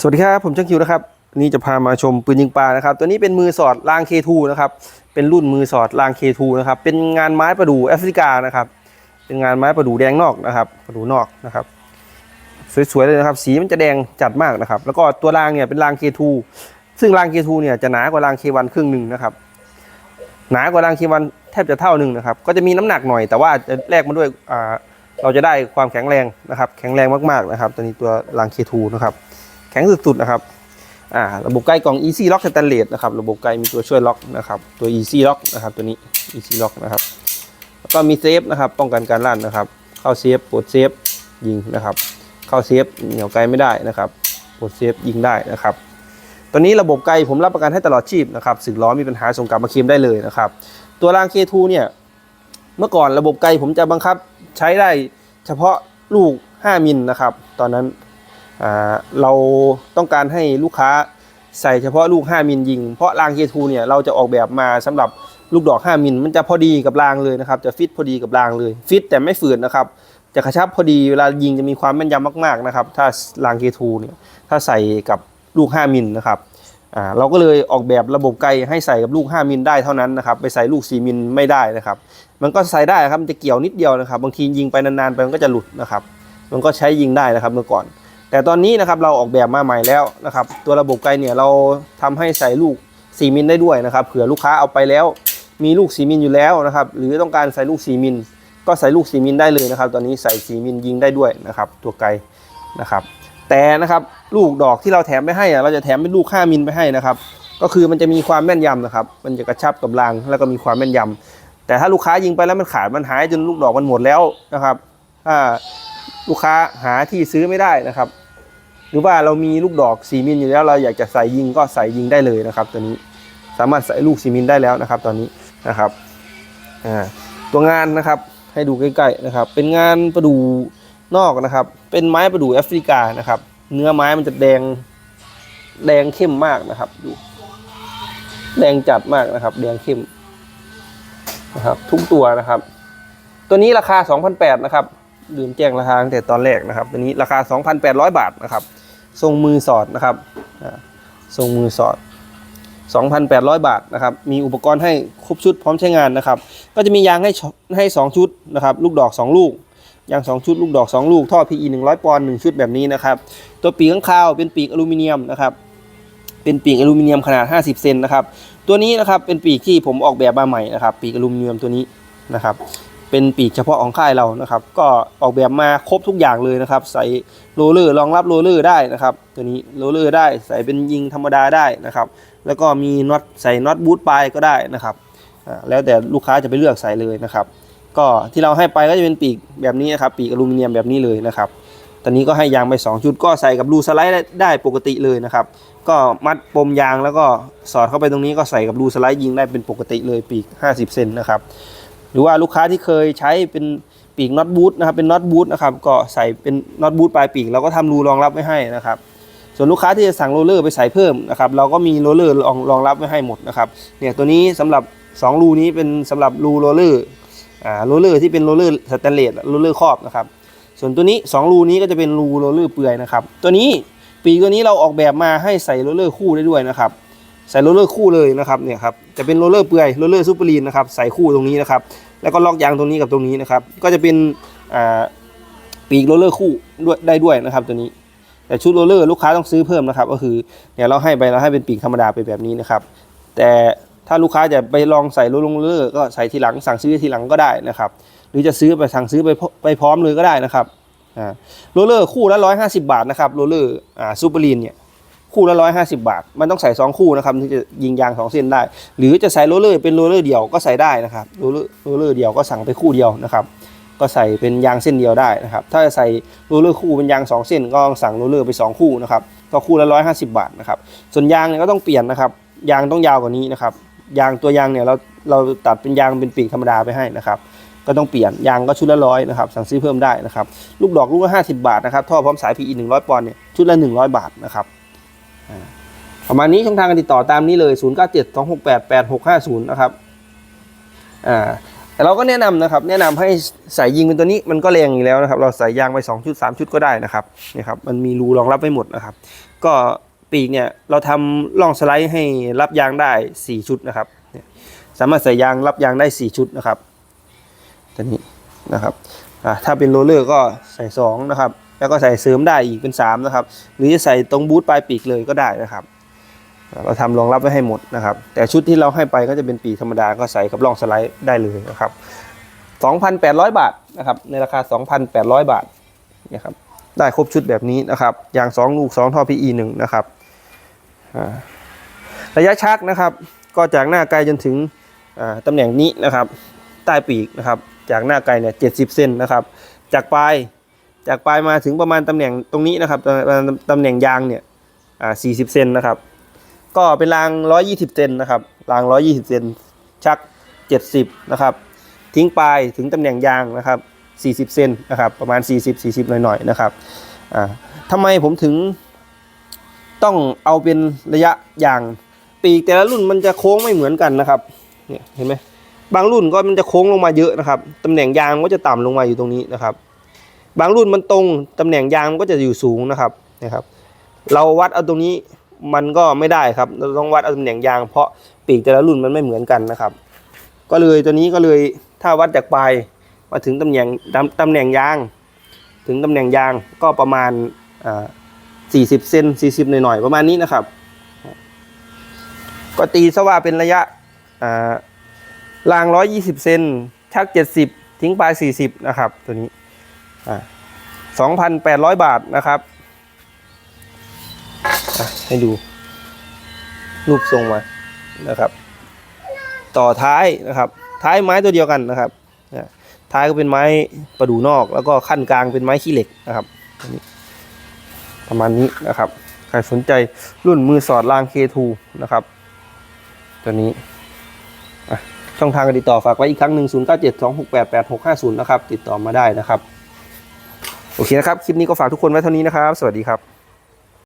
สวัสดีครับ ผมช่างคิวนะครับ นี่จะพามาชมปืนยิงปลานะครับ ตัวนี้เป็นมือสอดราง K2 นะครับ เป็นรุ่นมือสอดราง K2 นะครับ เป็นงานไม้ประดู่แอฟริกานะครับ เป็นงานไม้ประดู่แดงนอกนะครับ ประดู่นอกนะครับ สวยๆเลยนะครับ สีมันจะแดงจัดมากนะครับ แล้วก็ตัวรางเนี่ยเป็นราง K2 ซึ่งราง K2 เนี่ยจะหนากว่าราง K1 ครึ่งหนึ่งนะครับ หนากว่าราง K1 แทบจะเท่าหนึ่งนะครับ ก็จะมีน้ำหนักหน่อย แต่ว่าจะแลกมาด้วยเราจะได้ความแข็งแรงนะครับ แข็งแรงมากๆนะครับ ตัวนี้ตัวราง K2 นะครับ แข็งสุดๆนะครับอ่าระบบไกลกล่อง Easy Lock Stainless นะครับระบบไกลมีตัวช่วยล็อกนะครับตัว Easy Lock นะครับตัวนี้ Easy Lock นะครับแล้วก็มีเซฟนะครับป้องกันการลั่นนะครับเข้าเซฟปลดเซฟยิงนะครับเข้าเซฟเหนียวไกลไม่ได้นะครับปลดเซฟยิงได้นะครับตัวนี้ระบบไกลผมรับประกันให้ตลอดชีพนะครับสึกล้อมีปัญหาส่งกลับมาเคลมได้เลยนะครับตัวราง K2 เนี่ยเมื่อก่อนระบบไกลผมจะบังคับใช้ได้เฉพาะลูก 5 มิลนะครับ ตอนนั้น เราต้องการให้ลูกค้าใส่เฉพาะลูก 5มิลยิง เพราะราง K2 เนี่ยเราจะออกแบบมาสำหรับลูกดอก 5มิลมันจะพอดีกับรางเลยนะครับ จะฟิตพอดีกับรางเลยฟิตแต่ไม่ฝืนนะครับ จะกระชับพอดีเวลายิงจะมีความแม่นยำมากๆนะครับ ถ้าราง K2 เนี่ยถ้าใส่กับลูก 5มิลนะครับเราก็เลยออกแบบระบบไกลให้ใส่กับลูก 5มิลได้เท่านั้นนะครับ ไปใส่ลูก 4มิลไม่ได้นะครับ มันก็ใส่ได้ครับมันจะเกี่ยวนิดเดียวนะครับ บางทียิงไปนานๆไปมันก็จะหลุดนะครับ มันก็ใช้ยิงได้นะครับเมื่อก่อน แต่ตอนนี้นะครับเราออกแบบมาใหม่แล้วนะครับ ตัวระบบไกลเนี่ยเราทำให้ใส่ลูก 4 มิลได้ด้วยนะครับเผื่อลูกค้าเอาไปแล้ว มีลูก 4 มิลอยู่แล้วนะครับ หรือต้องการใส่ลูก 4 มิล ก็ใส่ลูก 4 มิลได้เลยนะครับ ตอนนี้ใส่ 4 มิลยิงได้ด้วยนะครับ ตัวไกลนะครับ แต่นะครับลูกดอกที่เราแถมไปให้อะเราจะแถมเป็นลูก 5 มิลไปให้นะครับ ก็คือมันจะมีความแม่นยำนะครับ มันจะกระชับกับรางแล้วก็มีความแม่นยำแต่ถ้าลูกค้ายิงไปแล้วมันขาดมันหายจนลูกดอกมันหมดแล้วนะครับถ้า ลูกค้าหาที่ซื้อไม่ได้นะครับ หรือว่าเรามีลูกดอก4มิลอยู่แล้ว เราอยากจะใส่ยิงก็ใส่ยิงได้เลยนะครับ ตัวนี้สามารถใส่ลูก4มิลได้แล้วนะครับ ตอนนี้นะครับตัวงานนะครับให้ดูใกล้ๆนะครับ เป็นงานประดูนอกนะครับ เป็นไม้ประดูแอฟริกานะครับ เนื้อไม้มันจะแดงแดงเข้มมากนะครับดูแดงจัดมากนะครับ แดงเข้มนะครับ ทุกตัวนะครับ ตัวนี้ราคา 2,800นะครับ ลืมแจ้งราคาตั้งแต่ตอนแรกนะครับตัวนี้ราคา 2,800 บาทนะครับทรงมือสอดนะครับทรงมือสอด 2,800 บาทนะครับ มีอุปกรณ์ให้ครบชุดพร้อมใช้งานนะครับ ก็จะมียางให้ให้ 2 ชุดนะครับ ลูกดอก 2 ลูก ยาง 2 ชุด ลูกดอก 2 ลูก ท่อ PE 100 ปอนด์1ชุดแบบนี้นะครับ ตัวปีกข้างคาวเป็นปีกอลูมิเนียมนะครับ เป็นปีกอลูมิเนียมขนาด 50 เซนนะครับ ตัวนี้นะครับเป็นปีกที่ผมออกแบบมาใหม่นะครับ ปีกอลูมิเนียมตัวนี้นะครับ เป็นปีกเฉพาะของค่ายเรานะครับ ก็ออกแบบมาครบทุกอย่างเลยนะครับ ใส่โรลเลอร์รองรับโรลเลอร์ได้นะครับ ตัวนี้โรลเลอร์ได้ใส่เป็นยิงธรรมดาได้นะครับ แล้วก็มีน็อตใส่น็อตบูทปลายก็ได้นะครับแล้วแต่ลูกค้าจะไปเลือกใส่เลยนะครับ ก็ที่เราให้ไปก็จะเป็นปีกแบบนี้นะครับ ปีกอลูมิเนียมแบบนี้เลยนะครับตอนนี้ก็ให้ยางไป 2 ชุดก็ใส่กับรูสไลด์ได้ได้ปกติเลยนะครับ ก็มัดปมยางแล้วก็สอดเข้าไปตรงนี้ก็ใส่กับรูสไลด์ยิงได้เป็นปกติเลยปีก 50 เซนนะครับ หรือว่าลูกค้าที่เคยใช้เป็นปีกน็อตบูทนะครับเป็นน็อตบูทนะครับก็ใส่เป็นน็อตบูทปลายปีกเราก็ทำรูรองรับไว้ให้นะครับ ส่วนลูกค้าที่จะสั่งโรลเลอร์ไปใส่เพิ่มนะครับเราก็มีโรลเลอร์รองรองรับไว้ให้หมดนะครับเนี่ยตัวนี้สำหรับ 2 รูนี้เป็นสำหรับรูโรลเลอร์อ่าโรลเลอร์ที่เป็นโรลเลอร์สแตนเลสโรลเลอร์ครอบนะครับส่วนตัวนี้ 2 รูนี้ก็จะเป็นรูโรลเลอร์เปลือยนะครับตัวนี้ปีกตัวนี้เราออกแบบมาให้ใส่โรลเลอร์คู่ได้ด้วยนะครับ ใส่โรลเลอร์คู่เลยนะครับเนี่ยครับจะเป็นโรลเลอร์เปลือยโรลเลอร์ซูเปอร์ลีนนะครับใส่คู่ตรงนี้นะครับแล้วก็ล็อกยางตรงนี้กับตรงนี้นะครับก็จะเป็นปีกโรลเลอร์คู่ด้วยได้ด้วยนะครับตัวนี้แต่ชุดโรลเลอร์ลูกค้าต้องซื้อเพิ่มนะครับก็คือเนี่ยเราให้ไปเราให้เป็นปีกธรรมดาไปแบบนี้นะครับแต่ถ้าลูกค้าจะไปลองใส่โรลเลอร์ก็ใส่ทีหลังสั่งซื้อทีหลังก็ได้นะครับหรือจะซื้อไปสั่งซื้อไปไปพร้อมเลยก็ได้นะครับโรลเลอร์คู่ละร้อยห้าสิบาทนะครับโรลเลอร์ซูเปอร์ลีนเนี่ย คู่ละร้อยห้าสิบาท มันต้องใส่สองคู่นะครับถึงจะยิงยางสองเส้นได้ หรือจะใส่โรลเลอร์เป็นโรลเลอร์เดียวก็ใส่ได้นะครับโรลเลอร์โรเลอร์เดียวก็สั่งไปคู่เดียวนะครับ ก็ใส่เป็นยางเส้นเดียวได้นะครับ ถ้าจะใส่โรลเลอร์คู่เป็นยางสองเส้นก็สั่งโรลเลอร์ไปสองคู่นะครับ ก็คู่ละร้อยห้าสิบาทนะครับ ส่วนยางเนี่ยก็ต้องเปลี่ยนนะครับ ยางต้องยาวกว่านี้นะครับ ยางตัวยางเนี่ยเราเราตัดเป็นยางเป็นปีกธรรมดาไปให้นะครับก็ต้องเปลี่ยนยางก็ชุดละร้อยนะครับสั่งซื้อเพิ่มได้นะครับ ลูกดอกลูกละห้าสิบาทนะครับท่อพร้อมสาย PE หนึ่งร้อยปอนด์เนี่ยชุดละหนึ่งร้อยบาทนะครับ ประมาณนี้ช่องทางการติดต่อตามนี้เลย 0 9 7 2 6 8 8 6 5 0 นะครับอ่าแต่เราก็แนะนำนะครับ แนะนำให้ใส่ยิงเป็นตัวนี้มันก็แรงอยู่แล้วนะครับ เราใส่ยางไป 2 ชุด 3 ชุดก็ได้นะครับนี่ครับ มันมีรูรองรับไว้หมดนะครับ ก็ปีกเนี่ยเราทำล่องสไลด์ให้รับยางได้ 4 ชุดนะครับ สามารถใส่ยางรับยางได้ 4 ชุดนะครับตัวนี้นะครับถ้าเป็นโรลเลอร์ก็ใส่ 2 นะครับ แล้วก็ใส่เสริมได้อีกเป็น3นะครับหรือจะใส่ตรงบูทปลายปีกเลยก็ได้นะครับ เราทำรองรับไว้ให้หมดนะครับ แต่ชุดที่เราให้ไปก็จะเป็นปีกธรรมดาก็ใส่กับล่องสไลด์ได้เลยนะครับ 2,800 บาทนะครับในราคา 2,800 บาทนี่ครับได้ครบชุดแบบนี้นะครับอย่าง 2 ลูก 2 ท่อ PE 1นะครับระยะชักนะครับ ก็จากหน้าไกลจนถึงตำแหน่งนี้นะครับ ใต้ปีกนะครับ จากหน้าไกลเนี่ย70เซนนะครับ จากปลาย จากปลายมาถึงประมาณตำแหน่งตรงนี้นะครับตำตำแหน่งยางเนี่ยอ่า40เซนนะครับ ก็เป็นราง120เซนนะครับราง120เซนชัก70นะครับ ทิ้งปลายถึงตำแหน่งยางนะครับ40เซนนะครับ ประมาณ40 40หน่อยๆนะครับอ่าทำไมผมถึงต้องเอาเป็นระยะยาง ปีกแต่ละรุ่นมันจะโค้งไม่เหมือนกันนะครับเนี่ยเห็นไหมบางรุ่นก็มันจะโค้งลงมาเยอะนะครับตำแหน่งยางก็จะต่ำลงมาอยู่ตรงนี้นะครับ บางรุ่นมันตรงตำแหน่งยางมันก็จะอยู่สูงนะครับนะครับ เราวัดเอาตรงนี้มันก็ไม่ได้ครับ เราต้องวัดเอาตำแหน่งยาง เพราะปีกแต่ละรุ่นมันไม่เหมือนกันนะครับ ก็เลยตัวนี้ก็เลยถ้าวัดจากปลายมาถึงตำแหน่งตำตำแหน่งยาง ถึงตำแหน่งยางก็ประมาณอ่า40เซน40 หน่อยๆ ประมาณนี้นะครับ ก็ตีซะว่าเป็นระยะอ่าราง 120 เซนชัก 70 ทิ้งปลาย 40 นะครับ ตัวนี้ 2,800 บาทนะครับให้ดู รูปทรงมานะครับ ต่อท้ายนะครับ ท้ายไม้ตัวเดียวกันนะครับท้ายก็เป็นไม้ประดู่นอก แล้วก็ขั้นกลางเป็นไม้ขี้เหล็กนะครับนี้ประมาณนี้นะครับ ใครสนใจรุ่นมือสอดราง K2 นะครับ ตัวนี้ช่องทางการติดต่อฝากไว้อีกครั้งหนึ่ง0 9 7 2 6 8 8 6 5 0 นะครับ ติดต่อมาได้นะครับ โอเคนะครับ คลิปนี้ก็ฝากทุกคนไว้เท่านี้นะครับ สวัสดีครับ